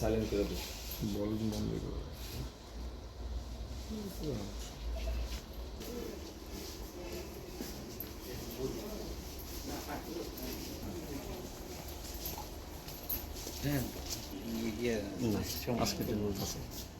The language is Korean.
সাইলেন্ট করে দ ে ব Yeah. Yeah. Mm. a s t t e